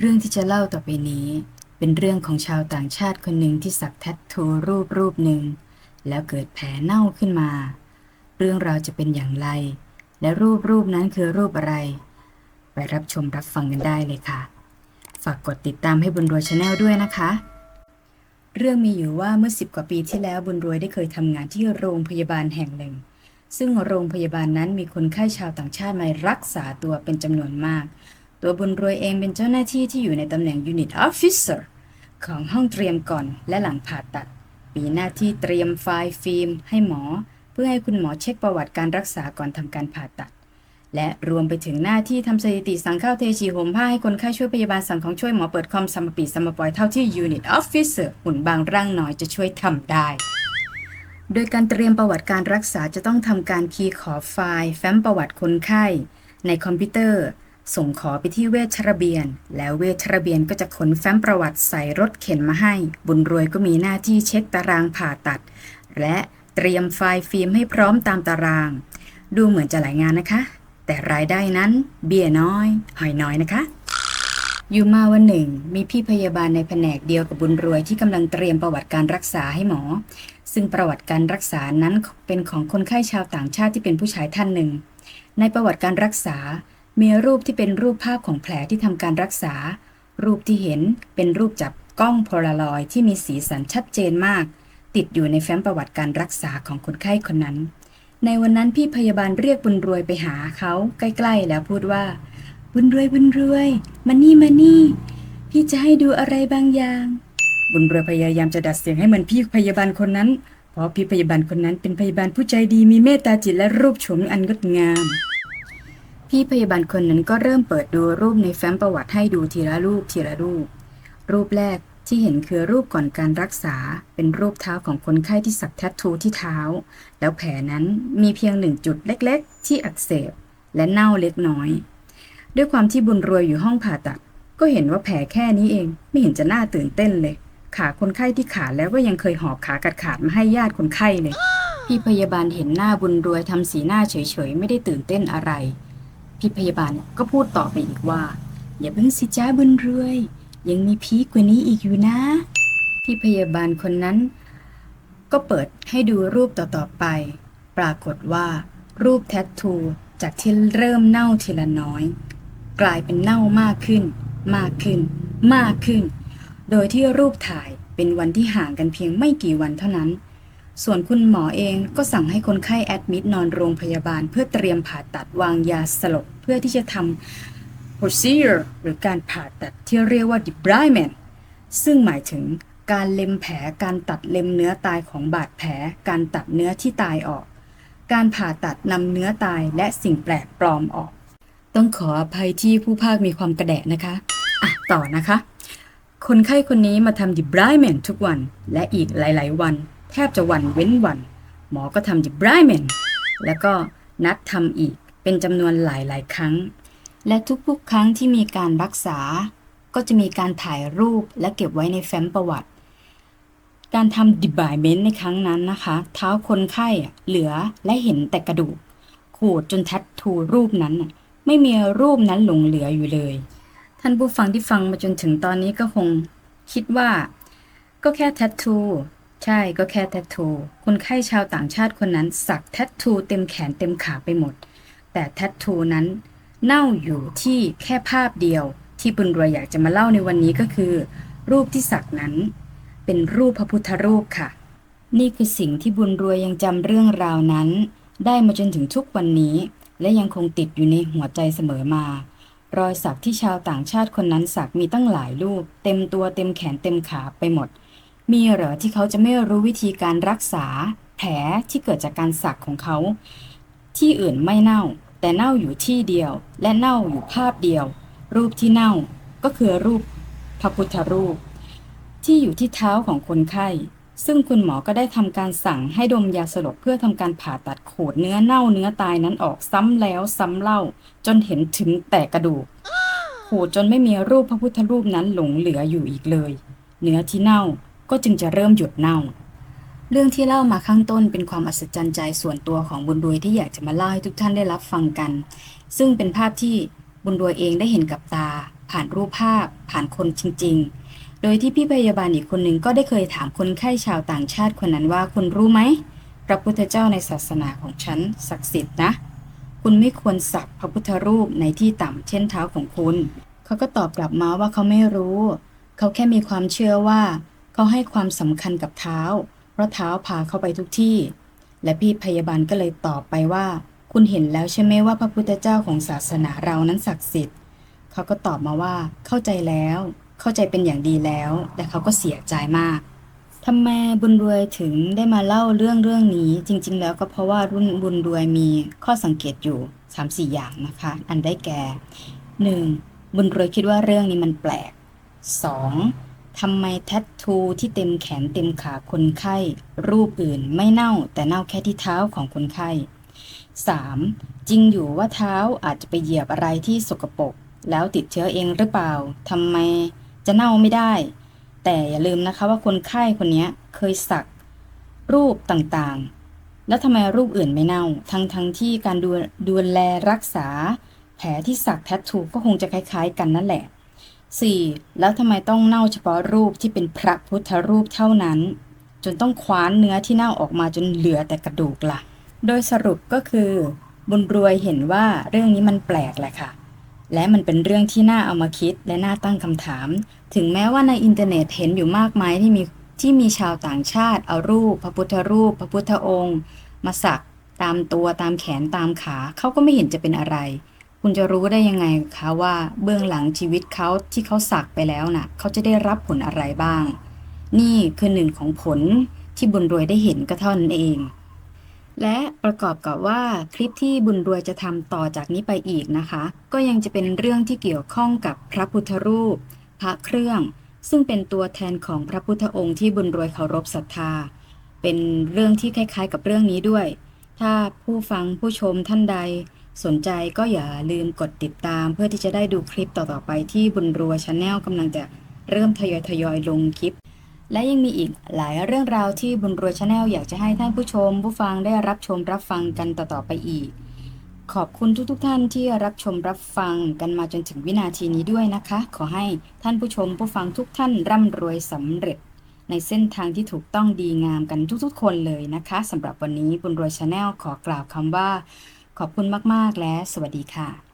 เรื่องที่จะเล่าต่อไปนี้ เป็นเรื่องของชาวต่างชาติคนหนึ่งที่สักแทททูรูปรูปหนึ่ง แล้วเกิดแผลเน่าขึ้นมา เรื่องราวจะเป็นอย่างไร และรูปรูปนั้นคือรูปอะไร ไปรับชมรับฟังกันได้เลยค่ะ ฝากกดติดตามให้บุญรวยชาแนลด้วยนะคะ เรื่องมีอยู่ว่าเมื่อสิบกว่าปีที่แล้วบุญรวยได้เคยทำงานที่โรงพยาบาลแห่งหนึ่งซึ่งโรงพยาบาลนั้นมีคนไข้ชาวต่างชาติมารักษาตัวเป็นจำนวนมาก ตัวบุญรวยเองเป็นเจ้าหน้าที่ที่อยู่ในตำแหน่ง Unit Officer ของห้องเตรียมก่อนและหลังผ่าตัด มีหน้าที่เตรียมไฟล์ฟิล์มให้หมอ เพื่อให้คุณหมอเช็คประวัติการรักษาก่อนทำการผ่าตัด และรวมไปถึงหน้าที่ทำสถิติสั่งข้าวเทฉีห่มผ้าให้คนไข้ช่วยพยาบาลสั่งของช่วยหมอเปิดคอมซัมมปีซัมมปอยเท่าที่ Unit Officer หุ่นบางร่างน้อยจะช่วยทำได้โดยการเตรียมประวัติการรักษาจะต้องทำการคีย์ขอไฟล์ แฟ้มประวัติคนไข้ ในคอมพิวเตอร์ ส่งขอไปที่เวชระเบียน แล้วเวชระเบียนก็จะขนแฟ้มประวัติใส่รถเข็นมาให้ บุญรวยก็มีหน้าที่เช็คตารางผ่าตัด และเตรียมไฟล์ฟิล์มให้พร้อมตามตาราง ดูเหมือนจะหลายงานนะคะ แต่รายได้นั้นเบี้ยน้อย หอยน้อยนะคะ อยู่มาวันหนึ่ง มีพี่พยาบาลในแผนกเดียวกับบุญรวยที่กำลังเตรียมประวัติการรักษาให้หมอ ซึ่งประวัติการรักษานั้นเป็นของคนไข้ชาวต่างชาติที่เป็นผู้ชายท่านหนึ่ง ในประวัติการรักษา มีรูปที่เป็นรูปภาพของแผลที่ทำการรักษา รูปที่เห็นเป็นรูปจับกล้องโพลารอยด์ที่มีสีสันชัดเจนมาก ติดอยู่ในแฟ้มประวัติการรักษาของคนไข้คนนั้น ในวันนั้นพี่พยาบาลเรียกบุญรวยไปหาเขาใกล้ๆ แล้วพูดว่า บุญรวยบุญรวยมานี่มานี่ พี่จะให้ดูอะไรบางอย่าง บุญรวยพยายามจะดัดเสียงให้เหมือนพี่พยาบาลคนนั้น เพราะพี่พยาบาลคนนั้นเป็นพยาบาลผู้ใจดีมีเมตตาจิตและรูปโฉมอันงดงาม พี่พยาบาลคนนั้นก็เริ่มเปิดดูรูปในแฟ้มประวัติให้ดูทีละรูปทีละรูป รูปแรกที่เห็นคือรูปก่อนการรักษา เป็นรูปเท้าของคนไข้ที่สักแทททูที่เท้า แล้วแผลนั้นมีเพียงหนึ่งจุดเล็ก ๆ ที่อักเสบ และเน่าเล็กน้อย ด้วยความที่บุญรวยอยู่ห้องผ่าตัด ก็เห็นว่าแผลแค่นี้เองไม่เห็นจะน่าตื่นเต้นเลย ขาคนไข้ที่ขาดแล้วก็ยังเคยหอบขากัดขาดมาให้ญาติคนไข้เลย พี่พยาบาลเห็นหน้าบุญรวยทำสีหน้าเฉยๆไม่ได้ตื่นเต้นอะไร พี่พยาบาลก็พูดต่อไปอีกว่า อย่าเพิ่งสิจ้าบุญรวย ยังมีพีกว่านี้อีกอยู่นะ พี่พยาบาลคนนั้น ก็เปิดให้ดูรูปต่อๆไป ปรากฏว่า รูปแทททูจากที่เริ่มเน่าทีละน้อย กลายเป็นเน่ามากขึ้น มากขึ้น มากขึ้น โดยที่รูปถ่ายเป็นวันที่ห่างกันเพียงไม่กี่วันเท่านั้น ส่วนคุณหมอเองก็สั่งให้คนไข้แอดมิดนอนโรงพยาบาล เพื่อเตรียมผ่าตัดวางยาสลบเพื่อที่จะทำ procedure หรือการผ่าตัดที่เรียกว่า debridement ซึ่งหมายถึงการเล็มแผลการตัดเล็มเนื้อตายของบาดแผล การตัดเนื้อที่ตายออก การผ่าตัดนำเนื้อตายและสิ่งแปลกปลอมออก ต้องขออภัยที่ผู้ภาคมีความกระแดะนะคะ อะ ต่อนะคะ คนไข้คนนี้มาทำ debridement ทุกวันและอีกหลาย ๆ วัน แทบจะวันเว้นวัน หมอก็ทำ debridement แล้วก็นัดทำอีกเป็นจำนวนหลายๆครั้ง และทุกๆ ครั้งที่มีการรักษา ก็จะมีการถ่ายรูปและเก็บไว้ในแฟ้มประวัติ การทำ debridement ในครั้งนั้นนะคะ เท้าคนไข้เหลือและเห็นแต่กระดูก ขูดจนแทททูรูปนั้น ไม่มีรูปนั้นหลงเหลืออยู่เลย ท่านผู้ฟังที่ฟังมาจนถึงตอนนี้ก็คงคิดว่า ก็แค่แทททู ใช่ก็แค่แทททูคนไข้ชาวต่างชาติคนนั้น สักแทททูเต็มแขนเต็มขาไปหมด แต่แทททูนั้น เน่าอยู่ที่แค่ภาพเดียว ที่บุญรวยอยากจะมาเล่าในวันนี้ก็คือ รูปที่สักนั้น เป็นรูปพระพุทธรูปค่ะ นี่คือสิ่งที่บุญรวยยังจำเรื่องราวนั้น ได้มาจนถึงทุกวันนี้ และยังคงติดอยู่ในหัวใจเสมอมารอยสักที่ชาวต่างชาติคนนั้นสักมีตั้งหลายรูป เต็มตัวเต็มแขนเต็มขาไปหมด มีเหรอที่เขาจะไม่รู้วิธีการรักษา แผลที่เกิดจากการสักของเขา ที่อื่นไม่เน่า แต่เน่าอยู่ที่เดียว และเน่าอยู่ภาพเดียว รูปที่เน่าก็คือรูปพระพุทธรูป ที่อยู่ที่เท้าของคนไข้ ซึ่งคุณหมอก็ได้ทำการสั่งให้ดมยาสลบเพื่อทำการผ่าตัดขูดเนื้อเน่าเนื้อตายนั้นออกซ้ำแล้วซ้ำเล่า จนเห็นถึงแต่กระดูกขูดจนไม่มีรูปพระพุทธรูปนั้นหลงเหลืออยู่อีกเลย เนื้อที่เน่า ก็จึงจะเริ่มหยุดเน่า เรื่องที่เล่ามาข้างต้นเป็นความอัศจรรย์ใจส่วนตัวของบุญรวยที่อยากจะมาเล่าให้ทุกท่านได้รับฟังกัน ซึ่งเป็นภาพที่บุญรวยเองได้เห็นกับตา ผ่านรูปภาพ ผ่านคนจริง ๆ โดยที่พี่พยาบาลอีกคนหนึ่งก็ได้เคยถามคนไข้ชาวต่างชาติคนนั้นว่าคุณรู้ไหมพระพุทธเจ้าในศาสนาของฉันศักดิ์สิทธิ์นะ คุณไม่ควรสักพระพุทธรูปในที่ต่ำเช่นเท้าของคุณ เขาก็ตอบกลับมาว่าเขาไม่รู้ เขาแค่มีความเชื่อว่า เขาให้ความสำคัญกับเท้า เพราะเท้าพาเขาไปทุกที่ และพี่พยาบาลก็เลยตอบไปว่า คุณเห็นแล้วใช่ไหมว่าพระพุทธเจ้าของศาสนาเรานั้นศักดิ์สิทธิ์ เขาก็ตอบมาว่า เข้าใจแล้ว เข้าใจเป็นอย่างดีแล้ว แต่เขาก็เสียใจมากทำไมบุญรวยถึงได้มาเล่าเรื่องเรื่องนี้จริง ๆ แล้วก็เพราะว่ารุ่นบุญรวยมีข้อสังเกตอยู่ 3-4 อย่างนะคะ อันได้แก่ 1. บุญรวยคิดว่าเรื่องนี้มันแปลก 2. ทำไมแทททูที่เต็มแขนเต็มขาคนไข้ รูปอื่นไม่เน่าแต่เน่าแค่ที่เท้าของคนไข้ 3. จริงอยู่ว่าเท้าอาจจะไปเหยียบอะไรที่สกปรกแล้วติดเชื้อเองหรือเปล่าทำไมจะเน่าไม่ได้ แต่อย่าลืมนะคะว่าคนไข้คนนี้เคยสักรูปต่างๆ แล้วทำไมรูปอื่นไม่เน่า ทั้งทั้งที่การดูดูแลรักษา แผลที่สักแทททูก็คงจะคล้าย ๆ กันนั่นแหละ 4. แล้วทำไมต้องเน่าเฉพาะรูปที่เป็นพระพุทธรูปเท่านั้น จนต้องคว้านเนื้อที่เน่าออกมาจนเหลือแต่กระดูกล่ะ โดยสรุปก็คือ บุญรวยเห็นว่าเรื่องนี้มันแปลกแหละค่ะ และมันเป็นเรื่องที่น่าเอามาคิดและน่าตั้งคำถาม ถึงแม้ว่าในอินเทอร์เน็ตเห็นอยู่มากมายที่มีที่มีชาวต่างชาติเอารูป พระพุทธรูป พระพุทธองค์ มาสักตามตัวตามแขนตามขาเขาก็ไม่เห็นจะเป็นอะไร คุณจะรู้ได้ยังไงคะว่าเบื้องหลังชีวิตเขาที่เขาสักไปแล้วน่ะเขาจะได้รับผลอะไรบ้าง นี่คือหนึ่งของผลที่บุญรวยได้เห็นก็เท่านั้นเอง และประกอบกับว่าคลิปที่บุญรวยจะทำต่อจากนี้ไปอีกนะคะ ก็ยังจะเป็นเรื่องที่เกี่ยวข้องกับพระพุทธรูป พระเครื่อง ซึ่งเป็นตัวแทนของพระพุทธองค์ที่บุญรวยเคารพศรัทธา เป็นเรื่องที่คล้ายๆ กับเรื่องนี้ด้วย ถ้าผู้ฟังผู้ชมท่านใด สนใจก็อย่าลืมกดติดตามเพื่อที่จะได้ดูคลิปต่อๆไปที่บุญรัวชาแนลกำลังจะเริ่มทยอยทยอยๆลงคลิป และยังมีอีกหลายเรื่องราวที่บุญรัวชาแนลอยากจะให้ท่านผู้ชม ผู้ฟังได้รับชมรับฟังกันต่อๆไปอีก ขอบคุณทุกๆท่านที่รับชมรับฟังกันมาจนถึงวินาทีนี้ด้วยนะคะ ขอให้ท่านผู้ชมผู้ฟังทุกท่านร่ำรวยสำเร็จ ในเส้นทางที่ถูกต้องดีงามกันทุกๆ คนเลยนะคะสำหรับวันนี้บุญรวยชาแนลขอกล่าวคำว่า ขอบคุณมาก ๆ และสวัสดีค่ะ